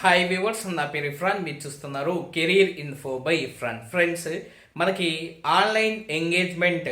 Hi viewers నా పేరు ఇఫ్రాన్ మీరు చూస్తున్నారు career info by Ifran friends మనకి ఆన్లైన్ ఎంగేజ్మెంట్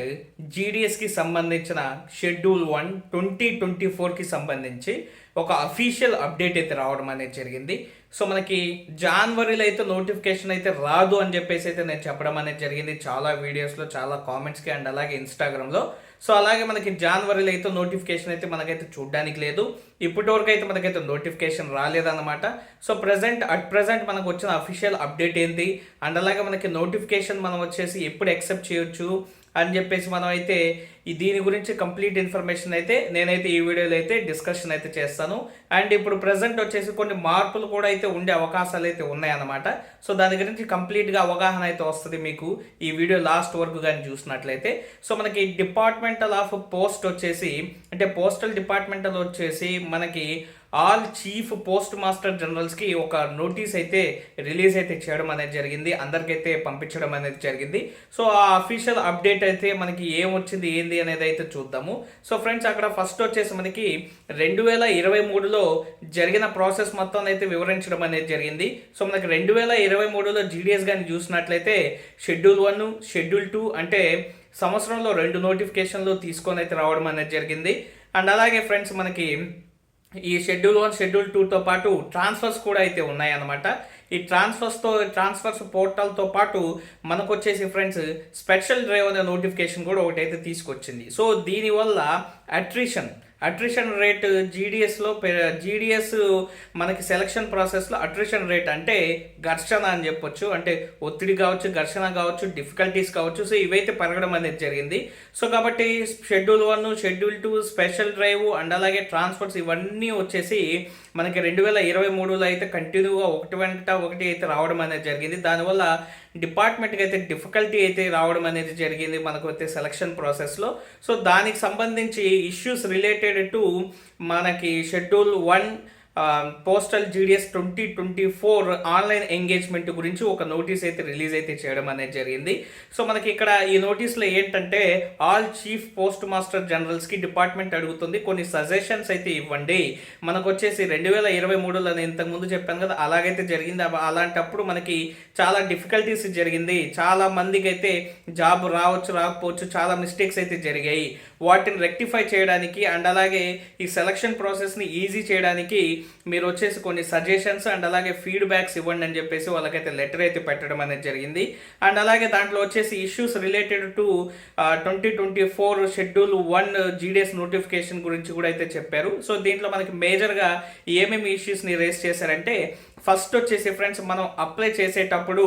జీడిఎస్కి సంబంధించిన షెడ్యూల్ వన్ ట్వంటీ ట్వంటీ ఫోర్కి సంబంధించి ఒక అఫీషియల్ అప్డేట్ అయితే రావడం అనేది జరిగింది. సో మనకి జనవరిలో అయితే నోటిఫికేషన్ అయితే రాదు అని చెప్పేసి అయితే నేను చెప్పడం అనేది జరిగింది. చాలా వీడియోస్లో చాలా కామెంట్స్కి అండ్ అలాగే ఇన్స్టాగ్రామ్లో సో అలాగే మనకి జనవరిలో అయితే నోటిఫికేషన్ అయితే మనకైతే చూడడానికి లేదు. ఇప్పటి వరకు అయితే మనకైతే నోటిఫికేషన్ రాలేదన్నమాట. సో ప్రజెంట్ అట్ ప్రజెంట్ మనకు వచ్చిన అఫీషియల్ అప్డేట్ ఏంటి? అండ్ అలాగే మనకి నోటిఫికేషన్ మనం వచ్చేసి ఎప్పుడు ఎక్సెప్ట్ చేయొచ్చు? అని చెప్పేసి మనం అయితే ఈ దీని గురించి కంప్లీట్ ఇన్ఫర్మేషన్ అయితే నేనైతే ఈ వీడియోలో అయితే డిస్కషన్ అయితే చేస్తాను. అండ్ ఇప్పుడు ప్రజెంట్ వచ్చేసి కొన్ని మార్పులు కూడా అయితే ఉండే అవకాశాలు అయితే ఉన్నాయన్నమాట. సో దాని గురించి కంప్లీట్గా అవగాహన అయితే వస్తుంది మీకు ఈ వీడియో లాస్ట్ వరకు కానీ చూసినట్లయితే. సో మనకి డిపార్ట్మెంటల్ ఆఫ్ పోస్ట్ వచ్చేసి అంటే పోస్టల్ డిపార్ట్మెంటల్ వచ్చేసి మనకి ఆల్ చీఫ్ పోస్ట్ మాస్టర్ జనరల్స్కి ఒక నోటీస్ అయితే రిలీజ్ అయితే చేయడం అనేది జరిగింది. అందరికైతే పంపించడం అనేది జరిగింది. సో ఆ అఫీషియల్ అప్డేట్ అయితే మనకి ఏం వచ్చింది జరిగింది అనేది అయితే చూద్దాము. సో ఫ్రెండ్స్ అక్కడ ఫస్ట్ వచ్చేసి మనకి రెండు వేల ఇరవై మూడులో జరిగిన ప్రాసెస్ మొత్తం అయితే వివరించడం అనేది జరిగింది. సో మనకి రెండు వేల ఇరవై మూడులో జీడిఎస్ కానీ చూసినట్లయితే షెడ్యూల్ వన్ షెడ్యూల్ టూ అంటే సంవత్సరంలో రెండు నోటిఫికేషన్లు తీసుకొని అయితే రావడం అనేది జరిగింది. అండ్ అలాగే ఫ్రెండ్స్ మనకి ఈ షెడ్యూల్ వన్ షెడ్యూల్ టూతో పాటు ట్రాన్స్ఫర్స్ కూడా అయితే ఉన్నాయన్నమాట. ఈ ట్రాన్స్ఫర్స్తో ట్రాన్స్ఫర్స్ పోర్టల్తో పాటు మనకు వచ్చేసి ఫ్రెండ్స్ స్పెషల్ డ్రైవ్ అనే నోటిఫికేషన్ కూడా ఒకటైతే తీసుకొచ్చింది. సో దీనివల్ల అట్రిషన్ అట్రిషన్ రేట్ జీడిఎస్లో జీడిఎస్ మనకి సెలక్షన్ ప్రాసెస్లో అట్రిషన్ రేట్ అంటే ఘర్షణ అని చెప్పొచ్చు. అంటే ఒత్తిడి కావచ్చు ఘర్షణ కావచ్చు డిఫికల్టీస్ కావచ్చు. సో ఇవైతే పెరగడం అనేది జరిగింది. సో కాబట్టి schedule one schedule two special drive and అలాగే ట్రాన్స్పోర్ట్స్ ఇవన్నీ వచ్చేసి మనకి రెండు వేల ఇరవై మూడులో అయితే కంటిన్యూగా ఒకటి వెంట ఒకటి అయితే రావడం అనేది జరిగింది. దానివల్ల డిపార్ట్మెంట్కి అయితే డిఫికల్టీ అయితే రావడం అనేది జరిగింది మనకు అయితే సెలక్షన్ ప్రాసెస్లో. సో దానికి సంబంధించి ఇష్యూస్ రిలేటెడ్ టు మనకి schedule one postal GDS twenty twenty four online engagement గురించి ఒక నోటీస్ అయితే రిలీజ్ అయితే చేయడం అనేది జరిగింది. సో మనకి ఇక్కడ ఈ నోటీస్లో ఏంటంటే ఆల్ చీఫ్ పోస్ట్ మాస్టర్ జనరల్స్కి డిపార్ట్మెంట్ అడుగుతుంది. కొన్ని సజెషన్స్ అయితే ఇవ్వండి. మనకు వచ్చేసి రెండు వేల ఇరవై మూడులో నేను ఇంతకుముందు చెప్పాను కదా అలాగైతే జరిగింది. అలాంటప్పుడు మనకి చాలా డిఫికల్టీస్ జరిగింది. చాలా మందికి అయితే జాబ్ రావచ్చు రాకపోవచ్చు చాలా మిస్టేక్స్ అయితే జరిగాయి. వాటిని రెక్టిఫై చేయడానికి అండ్ అలాగే ఈ సెలక్షన్ ప్రాసెస్ని ఈజీ చేయడానికి మీరు వచ్చేసి కొన్ని సజెషన్స్ అండ్ అలాగే ఫీడ్బ్యాక్స్ ఇవ్వండి అని చెప్పేసి వాళ్ళకైతే లెటర్ అయితే పెట్టడం అనేది జరిగింది. అండ్ అలాగే దాంట్లో వచ్చేసి issues related to twenty twenty four schedule one GDS notification గురించి కూడా అయితే చెప్పారు. సో దీంట్లో మనకి మేజర్గా ఏమేమి ఇష్యూస్ని రేస్ చేశారంటే ఫస్ట్ వచ్చేసి ఫ్రెండ్స్ మనం అప్లై చేసేటప్పుడు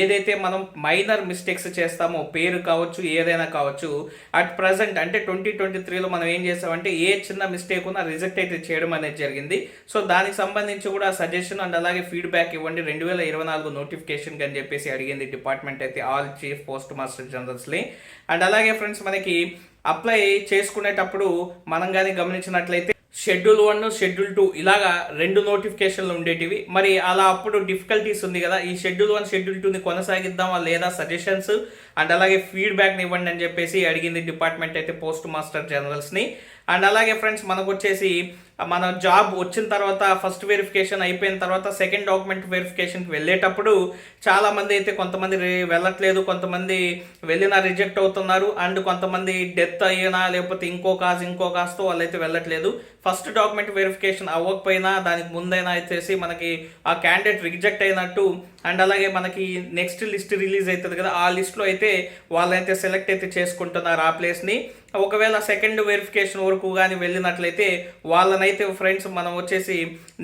ఏదైతే మనం మైనర్ మిస్టేక్స్ చేస్తామో పేరు కావచ్చు ఏదైనా కావచ్చు అట్ ప్రజెంట్ అంటే ట్వంటీ ట్వంటీ త్రీలో మనం ఏం చేసామంటే ఏ చిన్న మిస్టేక్ ఉన్నా రిజెక్ట్ అయితే చేయడం అనేది జరిగింది. సో దానికి సంబంధించి కూడా సజెషన్ అండ్ అలాగే ఫీడ్బ్యాక్ ఇవ్వండి. రెండు వేల ఇరవై నాలుగు నోటిఫికేషన్ అని చెప్పేసి అడిగింది డిపార్ట్మెంట్ అయితే ఆల్ చీఫ్ పోస్ట్ మాస్టర్ జనరల్స్ని అండ్ అలాగే ఫ్రెండ్స్ మనకి అప్లై చేసుకునేటప్పుడు మనం కానీ గమనించినట్లయితే షెడ్యూల్ వన్ షెడ్యూల్ టూ ఇలాగా రెండు నోటిఫికేషన్లు ఉండేటివి. మరి అలా అప్పుడు డిఫికల్టీస్ ఉంది కదా. ఈ షెడ్యూల్ వన్ షెడ్యూల్ టూని కొనసాగిద్దామా లేదా సజెషన్స్ అండ్ అలాగే ఫీడ్బ్యాక్ని ఇవ్వండి అని చెప్పేసి అడిగింది డిపార్ట్మెంట్ అయితే పోస్ట్ మాస్టర్ జనరల్స్ని అండ్ అలాగే ఫ్రెండ్స్ మనకు వచ్చేసి మన జాబ్ వచ్చిన తర్వాత ఫస్ట్ వెరిఫికేషన్ అయిపోయిన తర్వాత సెకండ్ డాక్యుమెంట్ వెరిఫికేషన్కి వెళ్ళేటప్పుడు చాలామంది అయితే కొంతమంది వెళ్ళట్లేదు కొంతమంది వెళ్ళినా రిజెక్ట్ అవుతున్నారు అండ్ కొంతమంది డెత్ అయినా లేకపోతే ఇంకో కాజ్ ఇంకో కాజ్తో వాళ్ళైతే వెళ్ళట్లేదు. ఫస్ట్ డాక్యుమెంట్ వెరిఫికేషన్ అవ్వకపోయినా దానికి ముందైనా వచ్చేసి మనకి ఆ క్యాండిడేట్ రిజెక్ట్ అయినట్టు అండ్ అలాగే మనకి నెక్స్ట్ లిస్ట్ రిలీజ్ అవుతుంది కదా ఆ లిస్ట్లో అయితే వాళ్ళైతే సెలెక్ట్ అయితే చేసుకుంటున్నారు ఆ ప్లేస్ని. ఒకవేళ సెకండ్ వెరిఫికేషన్ వరకు కానీ వెళ్ళినట్లయితే వాళ్ళనైతే ఫ్రెండ్స్ మనం వచ్చేసి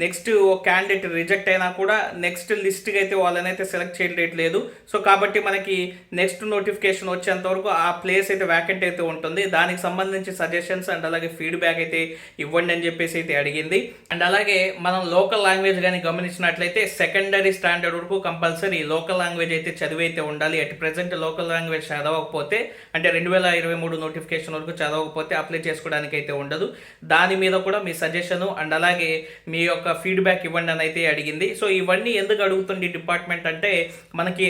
నెక్స్ట్ క్యాండిడేట్ రిజెక్ట్ అయినా కూడా నెక్స్ట్ లిస్ట్కి అయితే వాళ్ళనైతే సెలెక్ట్ చేయట్లేదు సో కాబట్టి మనకి నెక్స్ట్ నోటిఫికేషన్ వచ్చేంత వరకు ఆ ప్లేస్ అయితే వ్యాకెంట్ అయితే ఉంటుంది. దానికి సంబంధించి సజెషన్స్ అండ్ అలాగే ఫీడ్బ్యాక్ అయితే ఇవ్వండి అని చెప్పేసి అయితే అడిగింది. అండ్ అలాగే మనం లోకల్ లాంగ్వేజ్ కానీ గమనించినట్లయితే సెకండరీ స్టాండర్డ్ వరకు కంపల్సరీ లోకల్ లాంగ్వేజ్ అయితే చదివైతే ఉండాలి. అట్ ప్రజెంట్ లోకల్ లాంగ్వేజ్ చదవకపోతే అంటే రెండు వేల ఇరవై మూడు నోటిఫికేషన్ వరకు చదవకపోతే అప్లై చేసుకోవడానికి అయితే ఉండదు. దాని మీద కూడా మీ సజెషన్ అండ్ అలాగే మీ యొక్క ఫీడ్బ్యాక్ ఇవ్వండి అని అయితే అడిగింది. సో ఇవన్నీ ఎందుకు అడుగుతుంది డిపార్ట్మెంట్ అంటే మనకి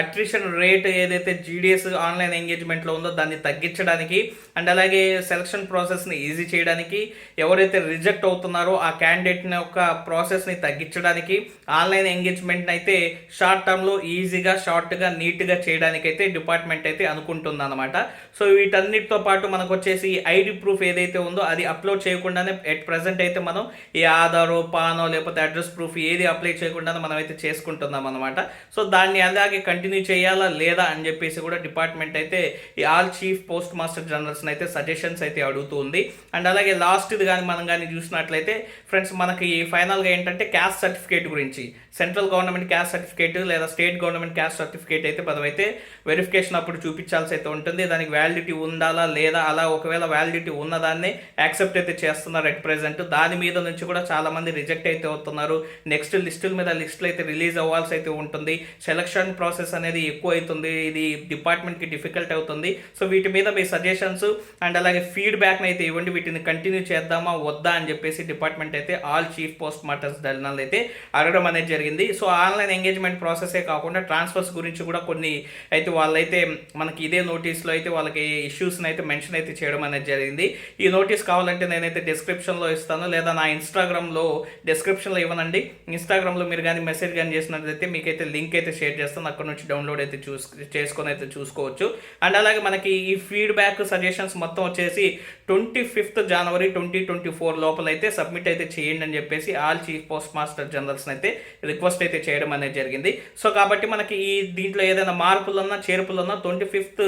అట్రిషన్ రేట్ ఏదైతే జీడిఎస్ ఆన్లైన్ ఎంగేజ్మెంట్లో ఉందో దాన్ని తగ్గించడానికి అండ్ అలాగే సెలక్షన్ ప్రాసెస్ని ఈజీ చేయడానికి ఎవరైతే రిజెక్ట్ అవుతున్నారో ఆ క్యాండిడేట్ యొక్క ప్రాసెస్ని తగ్గించడానికి ఆన్లైన్ ఎంగేజ్మెంట్ అయితే షార్ట్ టర్మ్లో ఈజీగా షార్ట్గా నీట్గా చేయడానికి అయితే డిపార్ట్మెంట్ అయితే అనుకుంటుంది అనమాట సో వీటన్నిటితో పాటు మనకు వచ్చేసి ఐడి ప్రూఫ్ ఏదైతే ఉందో అది అప్లోడ్ చేయకుండానే ఎట్ ప్రజెంట్ అయితే మనం ఈ ఆధారో పానో లేకపోతే అడ్రస్ ప్రూఫ్ ఏది అప్లై చేయకుండానే మనం అయితే చేసుకుంటున్నాం అనమాట సో దాన్ని అలాగే కంటిన్యూ చేయాలా లేదా అని చెప్పేసి కూడా డిపార్ట్మెంట్ అయితే ఈ ఆల్ చీఫ్ పోస్ట్ మాస్టర్ జనరల్స్ని అయితే సజెషన్స్ అయితే అడుగుతూ ఉంది. అండ్ అలాగే లాస్ట్ది కానీ మనం కానీ చూసినట్లయితే ఫ్రెండ్స్ మనకి ఫైనల్గా ఏంటంటే క్యాస్ట్ సర్టిఫికేట్ గురించి సెంట్రల్ గవర్నమెంట్ క్యాస్ట్ సర్టిఫికేట్ లేదా స్టేట్ గవర్నమెంట్ క్యాస్ట్ సర్టిఫికేట్ అయితే పదవైతే వెరిఫికేషన్ అప్పుడు చూపించాల్సి అయితే ఉంటుంది. దానికి వ్యాలిడిటీ ఉండాలా లేదా అలా ఒకవేళ వ్యాలిడిటీ ఉన్నదాన్ని యాక్సెప్ట్ అయితే చేస్తున్నారు అట్ ప్రెసెంట్ దాని మీద నుంచి కూడా చాలా మంది రిజెక్ట్ అయితే అవుతున్నారు. నెక్స్ట్ లిస్టుల మీద లిస్టులు అయితే రిలీజ్ అవ్వాల్సి అయితే ఉంటుంది. సెలక్షన్ ప్రాసెస్ అనేది ఎక్కువ అవుతుంది. ఇది డిపార్ట్మెంట్కి డిఫికల్ట్ అవుతుంది. సో వీటి మీద మీ సజెషన్స్ అండ్ అలాగే ఫీడ్బ్యాక్ని అయితే ఇవ్వండి. వీటిని కంటిన్యూ చేద్దామా? వద్దా? అని చెప్పేసి డిపార్ట్మెంట్ అయితే ఆల్ చీఫ్ పోస్ట్ మార్టర్స్ దళనాలు అయితే అడగడం అనేది జరిగింది. సో ఆన్లైన్ ఎంగేజ్ ఎంగేజ్మెంట్ ప్రాసెసే కాకుండా ట్రాన్స్ఫర్స్ గురించి కూడా కొన్ని అయితే వాళ్ళైతే మనకి ఇదే నోటీస్లో అయితే వాళ్ళకి ఇష్యూస్ని అయితే మెన్షన్ అయితే చేయడం అనేది జరిగింది. ఈ నోటీస్ కావాలంటే నేనైతే డిస్క్రిప్షన్లో ఇస్తాను. లేదా నా ఇన్స్టాగ్రామ్లో డిస్క్రిప్షన్లో ఇవ్వనండి. ఇన్స్టాగ్రామ్లో మీరు కానీ మెసేజ్ కానీ చేసినట్లయితే మీకైతే లింక్ అయితే షేర్ చేస్తాను. అక్కడ నుంచి డౌన్లోడ్ అయితే చూస్ చేసుకొని అయితే చూసుకోవచ్చు. అండ్ అలాగే మనకి ఈ ఫీడ్బ్యాక్ సజెషన్స్ మొత్తం వచ్చేసి twenty fifth January twenty twenty four లోపల అయితే సబ్మిట్ అయితే చేయండి అని చెప్పేసి ఆల్ చీఫ్ పోస్ట్ మాస్టర్ జనరల్స్ని అయితే రిక్వెస్ట్ అయితే చేయడం అనేది జరిగింది. సో కాబట్టి మనకి ఈ దీంట్లో ఏదైనా మార్పులున్నా చేర్పులున్నా twenty fifth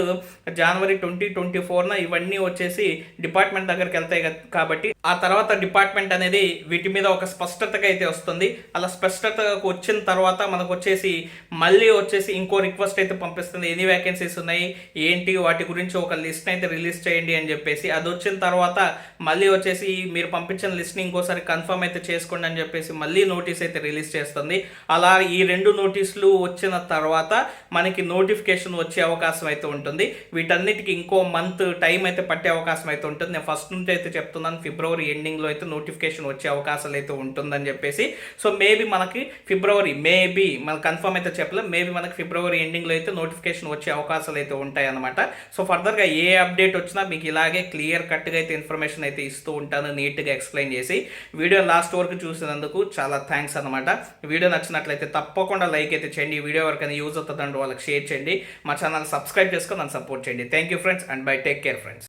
January twenty twenty ఫోర్న ఇవన్నీ వచ్చేసి డిపార్ట్మెంట్ దగ్గరికి వెళ్తాయి కాబట్టి ఆ తర్వాత డిపార్ట్మెంట్ అనేది వీటి మీద ఒక స్పష్టతగా అయితే వస్తుంది. అలా స్పష్టతకు వచ్చిన తర్వాత మనకు వచ్చేసి మళ్ళీ వచ్చేసి ఇంకో రిక్వెస్ట్ అయితే పంపిస్తుంది. ఎన్ని వేకెన్సీస్ ఉన్నాయి? ఏంటి? వాటి గురించి ఒక లిస్ట్ అయితే రిలీజ్ చేయండి అని చెప్పేసి. అది వచ్చిన తర్వాత మళ్ళీ వచ్చేసి మీరు పంపించిన లిస్ట్ని ఇంకోసారి కన్ఫర్మ్ అయితే చేసుకోండి అని చెప్పేసి మళ్ళీ నోటీస్ అయితే రిలీజ్ చేస్తుంది. అలా ఈ రెండు నోటీసులు వచ్చిన తర్వాత మనకి నోటిఫికేషన్ వచ్చే అవకాశం అయితే ఉంటుంది. వీటన్నిటికి ఇంకో మంత్ టైం అయితే పట్టే అవకాశం అయితే ఉంటుంది. నేను ఫస్ట్ నుంచి అయితే చెప్తున్నాను ఫిబ్రవరి ఎండింగ్లో అయితే నోటిఫికేషన్ వచ్చే అవకాశాలు అయితే ఉంటుందని చెప్పేసి. సో మేబీ మనకి ఫిబ్రవరి మేబీ మనకు కన్ఫర్మ్ అయితే చెప్పలేం మేబీ మనకి ఫిబ్రవరి ఎండింగ్లో అయితే నోటిఫికేషన్ వచ్చే అవకాశాలు అయితే ఉంటాయి అనమాట సో ఫర్దర్గా ఏ అప్డేట్ వచ్చినా మీకు ఇలాగే క్లియర్ కట్గా అయితే ఇన్ఫర్మేషన్ అయితే ఇస్తూ ఉంటాను నీట్గా ఎక్స్ప్లెయిన్ చేసి. వీడియో లాస్ట్ వరకు చూసినందుకు చాలా థ్యాంక్స్ అనమాట వీడియో నచ్చినట్లయితే తప్పకుండా తప్పకుండా లైక్ అయితే చేయండి. ఈ వీడియో ఎవరికైనా యూజ్ అవుతుందంటే వాళ్ళకి షేర్ చేయండి. మా ఛానల్ సబ్స్క్రైబ్ చేసుకొని నన్ను సపోర్ట్ చేయండి. Thank you friends and bye take care friends